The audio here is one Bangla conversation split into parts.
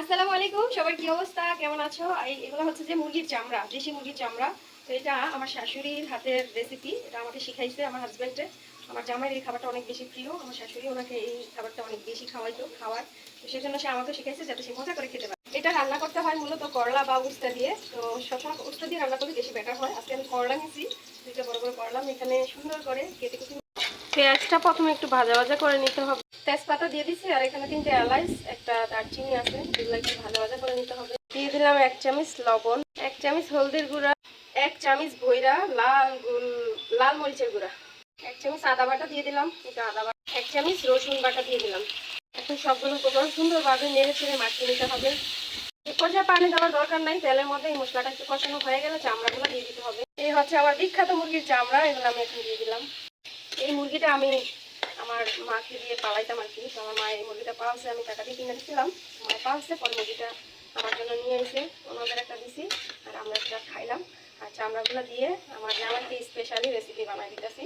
আসসালামু আলাইকুম সবার কি অবস্থা? কেমন আছো? এগুলো হচ্ছে যে মুরগির চামড়া, দেশি মুরগির চামড়া। তো এটা আমার শাশুড়ির হাতের রেসিপি এটা আমাকে শিখাইছে আমার হাজব্যান্ডে আমার জামাইয়ের এই খাবারটা অনেক বেশি প্রিয়, আমার শাশুড়ি ওনাকে এই খাবারটা অনেক বেশি খাওয়াইতো, খাওয়ার। তো সেই জন্য সে আমাকে শিখাইছে যাতে সে মজা করে খেতে পারে। এটা রান্না করতে হয় মূলত করলা বা উস্তা দিয়ে। তো সবসময় উস্তা দিয়ে রান্না করলে বেশি বেটার হয়। আজকে আমি করলা নিয়েছি, দুইটা বড় বড় করলাম। এখানে সুন্দর করে কেটে কুচি পেঁয়াজটা প্রথমে একটু ভাজা ভাজা করে নিতে হবে। তেজপাতা দিয়ে দিচ্ছি আর এখানে তিনটে এলাইচ একটা দারচিনি আছে, এগুলো একটু ভাজা ভাজা করে নিতে হবে। দিয়ে দিলাম এক চামচ লবণ, এক চামচ হলদির গুঁড়া, এক চামচ ভৈরা লাল লাল মরিচের গুঁড়া, এক চামচ আদা বাটা দিয়ে দিলাম এটা আদা বাটা, এক চামচ রসুন বাটা দিয়ে দিলাম। এখন সবগুলো উপকরণ সুন্দরভাবে নেড়ে চেড়ে মাখিয়ে নিতে হবে। এ পর্যায়ে পানি দেওয়ার দরকার নাই, তেলের মধ্যে এই মশলাটা একটু কষানো হয়ে গেলে চামড়াগুলো দিয়ে দিতে হবে। এই হচ্ছে আমার বিখ্যাত মুরগির চামড়া, এগুলো আমি এখন দিয়ে দিলাম। এই মুরগিটা আমি আমার মাকে দিয়ে পালাইতাম আর কি। আমার মা এই মুরগিটা পালছে, আমি টাকা দিয়ে কিনে দিয়েছিলাম মা পালছে, পরে মুরগিটা আমার জন্য নিয়ে এসে ওনাদের একটা দিছি আর আমরা একটা খাইলাম। আর চামড়াগুলো দিয়ে আমার জামাইকে স্পেশালি রেসিপি বানাই দিতেছি।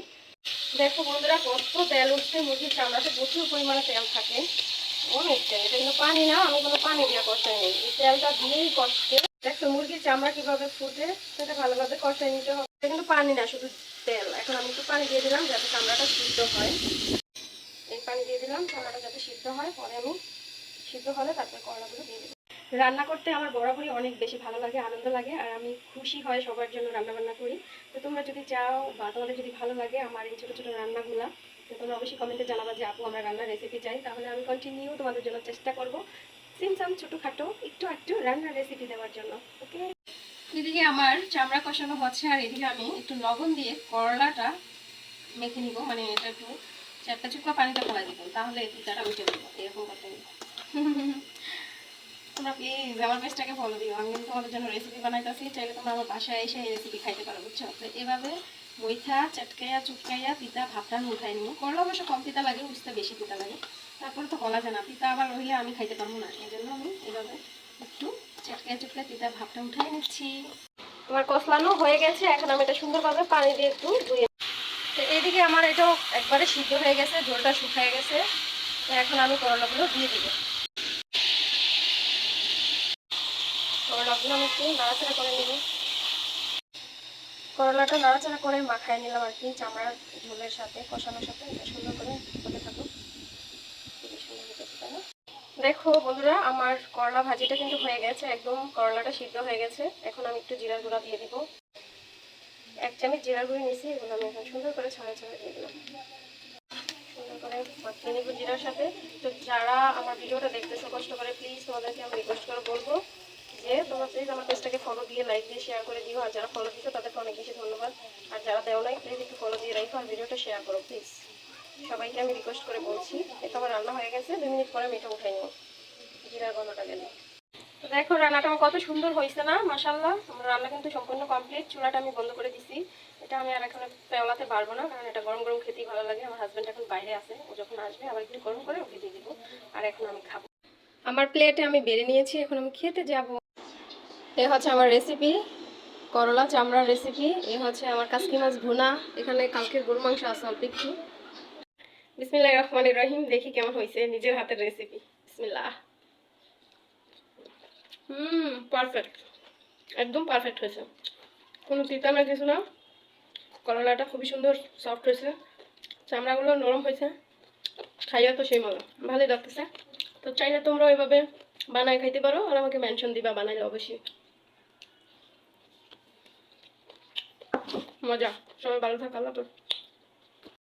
দেখো বন্ধুরা, কত তেল উঠছে, মুরগির চামড়াতে প্রচুর পরিমাণে তেল থাকে। অনেক তেল, এটা কিন্তু পানি না, আমি কোনো পানি দিয়ে করতে নেই। এই তেলটা দিয়েই কষতে দেখো চামড়া কীভাবে ফুটে, সেটা ভালোভাবে কষাই নিতে হবে। কিন্তু পানি না, শুধু তেল। এখন আমি একটু পানি দিয়ে দিলাম যাতে চামড়াটা সিদ্ধ হয়। এই পানি দিয়ে দিলাম, চামড়াটা যাতে সিদ্ধ হয়। পরে আমি সিদ্ধ হলে তারপরে করলাগুলো দিয়ে দিলাম। রান্না করতে আমার বরাবরই অনেক বেশি ভালো লাগে, আনন্দ লাগে, আর আমি খুশি হয় সবার জন্য রান্না বান্না করি। তো তোমরা যদি চাও বা তোমাদের যদি ভালো লাগে আমার এই ছোটো ছোটো রান্নাগুলা, তো তোমরা অবশ্যই কমেন্টে জানাবা যে আপু, আমরা রান্নার রেসিপি চাই। তাহলে আমি কন্টিনিউ তোমাদের জন্য চেষ্টা করব। সিমসাম ছোটোখাটো, একটু একটু রান্নার রেসিপি দেওয়ার জন্য ওকে এদিকে আমার চামড়া কষানো হচ্ছে আর এদিকে আমি একটু লবণ দিয়ে করলাটা মেখে নিব মানে এটা একটু চারটা চুপড়া পানিটা ফেলা দিব, তাহলে পিঠাটা উঠে দেবো এরকম করতে তোমরা প্লিজ আমার পেজটাকে ফলো দিও? আমি কিন্তু তোমাদের জন্য রেসিপি বানাইতেছি, চাইলে তোমরা আমার বাসায় এসে এই রেসিপি খাইতে পারো, বুঝছ? তো এভাবে মইথা চটকাইয়া চুটকাইয়া পিতা ভাবটান উঠাই নিও করলে অবশ্য কম পিতা লাগে বুঝতে বেশি পিতা লাগে। তারপরে তো কলা যায় না, পিতা আবার রইলে আমি খাইতে পারব না এই জন্য আমি এভাবে একটু চটকাইয়া চুটকাইয়া পিতা ভাবটা উঠাই নিচ্ছি। আমার কষলানো হয়ে গেছে, এখন আমি এটা সুন্দরভাবে পানি দিয়ে একটু ধুয়ে তো এইদিকে আমার এটাও একবারে সিদ্ধ হয়ে গেছে, ঝোলটা শুকিয়ে গেছে। তো এখন আমি করলাগুলো দিয়ে দিব। করলাগুলো আমি একটু নাড়াচাড়া করে নিব। করলাটা নাড়াচাড়া করে মাখায় নিলাম আর কি, চামড়ার ঝোলের সাথে, কষানোর সাথে, এটা সুন্দর করে হতে থাকুক খুবই সুন্দর হতেছে, তাই না? দেখো বন্ধুরা, আমার করলা ভাজিটা কিন্তু হয়ে গেছে, একদম করলাটা সিদ্ধ হয়ে গেছে। এখন আমি একটু জিরার গুঁড়া দিয়ে দিব। এক চামচ জিরার গুঁড়ি নিয়েছি, এগুলো আমি এখন সুন্দর করে ছড়ে ছড়ে দিয়ে দিলাম। সুন্দর করে নিব জিরার সাথে। তো যারা আমার ভিডিওটা দেখতেছো কষ্ট করে প্লিজ তোমাদেরকে আমি রিকোয়েস্ট করে বলব যে, তোমরা প্লিজ আমার পেজটাকে ফলো দিয়ে লাইক দিয়ে শেয়ার করে দিও। আর যারা ফলো দিছো, তাদেরকে অনেক বেশি ধন্যবাদ। আর যারা দেও নাই প্লিজ একটু ফলো দিয়ে রাখো আর ভিডিওটা শেয়ার করো প্লিজ সবাইকে আমি রিকোয়েস্ট করে বলছি এটা আমার রান্না হয়ে গেছে, দুই মিনিট পরে আমি এটা উঠাই নেব। জিরার গন্ধটা গেলে তো দেখো, রান্নাটা আমার কত সুন্দর হয়েছে না? মাসাল্লাহ আমার রান্না কিন্তু সম্পূর্ণ কমপ্লিট চুলাটা আমি বন্ধ করে দিছি। এটা আমি আর এখন পেওয়ালাতে পারব না, কারণ এটা গরম গরম খেতেই ভালো লাগে। আমার হাজব্যান্ড এখন বাইরে আছে, ও যখন আসবে, আবার একটু গরম করে ওকে দিয়ে দিব। আর এখন আমি খাব। আমার প্লেটে আমি বেড়ে নিয়েছি, এখন আমি খেতে যাব। এ হচ্ছে আমার রেসিপি করলা চামড়ার রেসিপি এ হচ্ছে আমার কাসকি মাছ ভুনা। এখানে কালকের গরু মাংস আছে অল্প একটু। বিসমিল্লাহ রহমান রহিম, দেখি কেমন হয়েছে নিজের হাতের রেসিপি বিসমিল্লাহ। হুম পারফেক্ট একদম পারফেক্ট হয়েছে। কোনো তিতা না কিছু না। করলাটা খুবই সুন্দর সফট হয়েছে। চামড়াগুলো নরম হয়েছে। খাইয়া তো সেই মজা। ভালোই লাগতেছে। তো চাইলে তোমরা ওইভাবে বানায় খাইতে পারো আর আমাকে মেনশন দিবা, বানাইলে অবশ্যই। মজা। সবাই ভালো থাক, আল্লাহ।